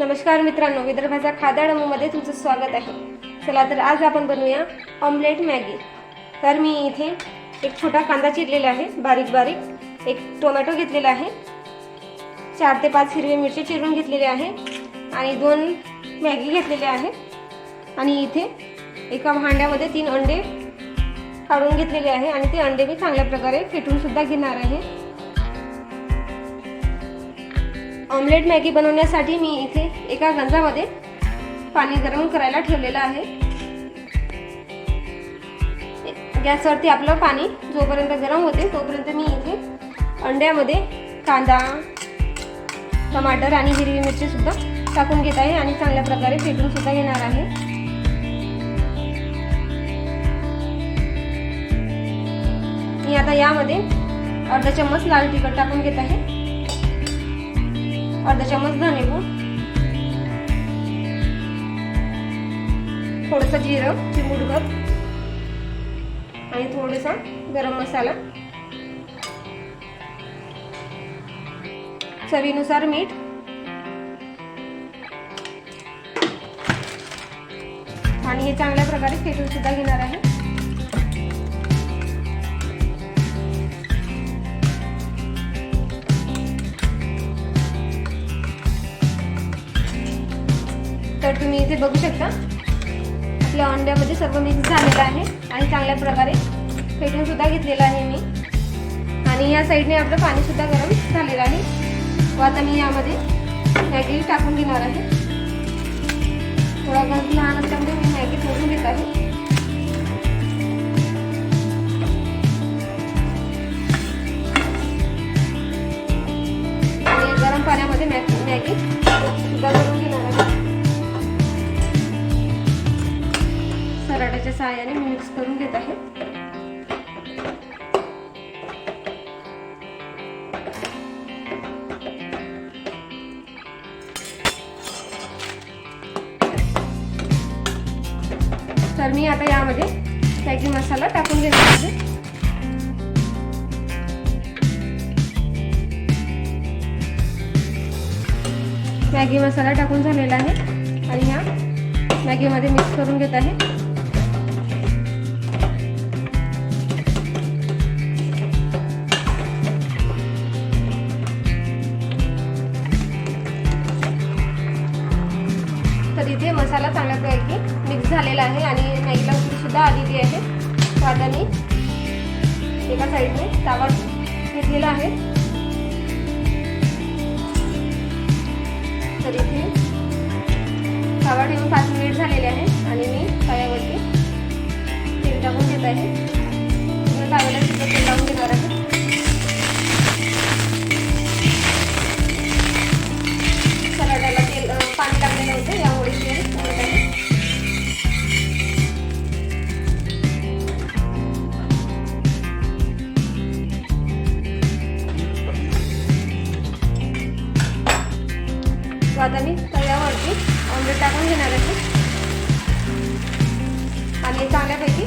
नमस्कार मित्रांनो विदर्भाच्या खादाडमूमध्ये तुमचं स्वागत आहे. चला तर आज आपण बनवूया ऑमलेट मॅगी तर मी इथे एक छोटा कांदा चिरलेला आहे बारीक बारीक. एक टोमॅटो घेतलेला आहे. चार ते पाच हिरवे मिरची चिरून घेतलेले आहे. आणि दोन मॅगी घेतलेले आहे आणि इथे एका भांड्यामध्ये तीन अंडे काढून घेतलेले आहे. आणि ते अंडे मी चांगल्या प्रकारे फेटूनसुद्धा घेणार आहे. ऑमलेट मॅगी बनवण्यासाठी मी इथे एका गंजामध्ये पाणी गरम करायला ठेवलेलं आहे. गॅसवरती आपलं पाणी जोपर्यंत गरम होते तोपर्यंत मी इथे अंड्यामध्ये कांदा टमाटर आणि हिरवी मिरची सुद्धा टाकून घेत आहे आणि चांगल्या प्रकारे फेटून सुद्धा घेणार आहे. मी आता यामध्ये अर्धा चम्मच लाल तिखट टाकून घेत आहे. अर्धा चम्मच धनेपूड थोडस जिरं चिमूटभर आणि थोडासा गरम मसाला चवीनुसार मीठ आणि हे चांगल्या प्रकारे फेटून सुद्धा घेणार आहे तर तुम्ही इथे बघू शकता. आपल्या अंड्यामध्ये सर्व मिक्स झालेलं आहे आणि चांगल्या प्रकारे फेटून सुद्धा घेतलेलं आहे मी. आणि या साईडने आपलं पाणी सुद्धा गरम झालेलं आहे. व आता मी यामध्ये मॅगी टाकून घेणार आहे. साहाय्याने मी मिक्स करून घेत आहे. तर मी आता यामध्ये मॅगी मसाला टाकून घेणार आहे मॅगी मसाला टाकून झालेला आहे. आणि ह्या मॅगीमध्ये मिक्स करून घेत आहे. आहे आणि नाईला सुद्धा आलेली आहे. तो आता मी एका साईडने तावा घेतलेला आहे. तर इथे तावा ठेवून पाच मिनिट झालेले आहे आणि मी तव्यावरती तेल टाकून घेत आहे. आता मी तव्यावरती ऑमलेट टाकून घेणार आहे. आणि चांगल्यापैकी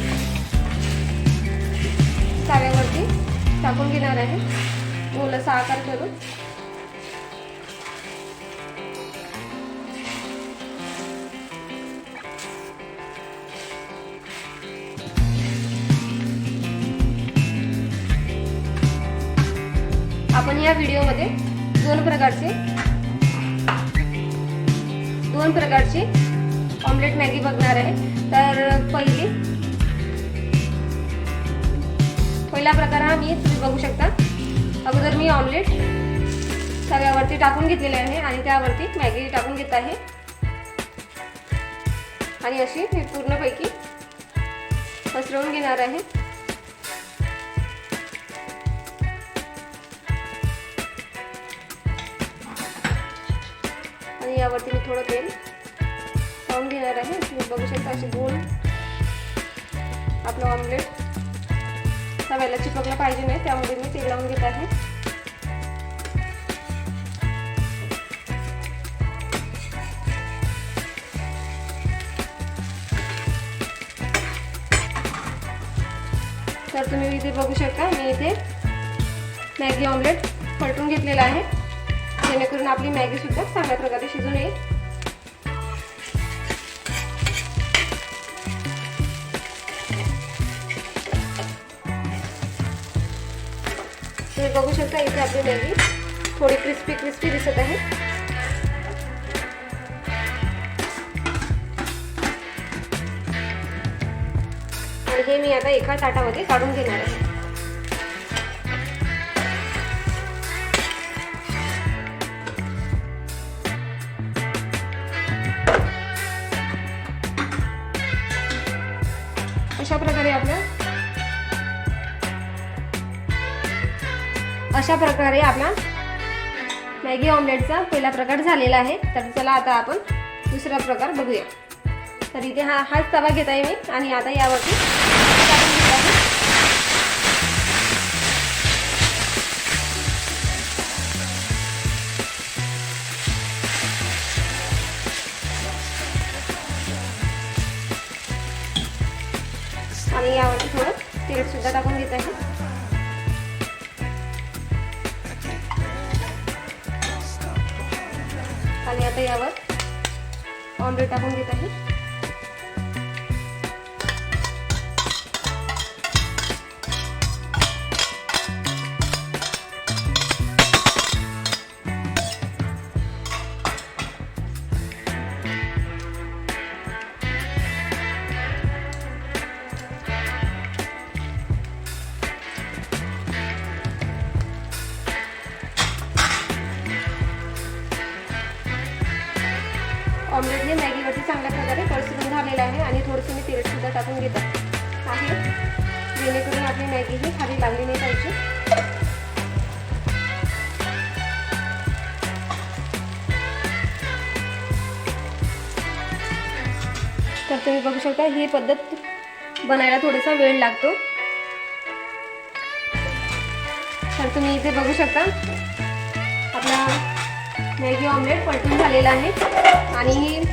तव्यावरती टाकून घेणार आहे. गोलसा आकार करून. आपण या व्हिडिओमध्ये दोन प्रकारचे दोन प्रकारची ऑमलेट मॅगी बघणार आहे. तर पहिली पहिला प्रकार हा मी तुम्ही बघू शकता. अगोदर मी ऑमलेट तव्यावरती टाकून घेतलेले आहे आणि त्यावरती मॅगी टाकून घेत आहे. आणि अशी मी पूर्णपैकी पसरवून घेणार आहे. यावरती मी थोडं तेल लावून घेणार आहे. तुम्ही बघू शकता असे गोल आपलं ऑमलेट तव्याला चिपकलं पाहिजे नाही त्यामध्ये मी तेल लावून घेत आहे. तर तुम्ही इथे बघू शकता मी इथे मॅगी ऑमलेट पलटून घेतलेला आहे. जेणेकरून आपली मॅगी सुद्धा चांगल्या प्रकारे शिजून येईल. तुम्ही बघू शकता इथे आपली मॅगी थोडी क्रिस्पी क्रिस्पी दिसत आहे. आणि हे मी आता एका ताटामध्ये काढून घेणार आहे. अशा प्रकारे आपलं? अशा प्रकारे आपला मॅगी ऑमलेटचा पहिला प्रकार झालेला आहे. तर चला आता आपण दुसरा प्रकार बघूया. तर इथे हा हाच तवा घेत आहे मी. आणि आता यावरती आणि यावरती थोडं. तेल सुद्धा टाकून घेत आहे आणि आता यावर ऑमलेट टाकून घेत आहे चांगल्या प्रकारे परसून झालेलं आहे आणि थोडंसं मी तेलसुद्धा टाकून घेत. आहे. जेणेकरून आपली मॅगी ही खाली लागली नाही पाहिजे. तर तुम्ही बघू शकता ही पद्धत बनायला थोडासा वेळ लागतो. तर तुम्ही इथे बघू शकता आपला मॅगी ऑमलेट पलटून झालेला आहे. आणि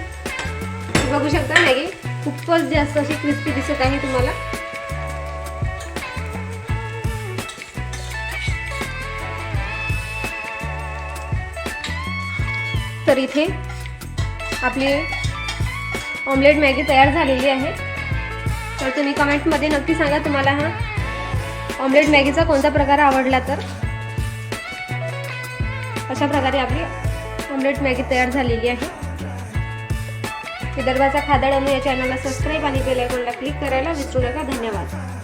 बघू शकता मॅगी खूपच जास्त अशी क्रिस्पी दिसत आहे तुम्हाला. तर इथे आपली ऑमलेट मॅगी तयार झालेली आहे. तर तुम्ही कमेंटमध्ये नक्की सांगा तुम्हाला हा ऑमलेट मॅगीचा कोणता प्रकार आवडला तर. अशा प्रकारे आपली ऑमलेट मॅगी तयार झालेली आहे. विदर्भाचा खादड अनु या चॅनलला सबस्क्राईब आणि बेल आयकॉनला क्लिक करायला विसरू नका. धन्यवाद.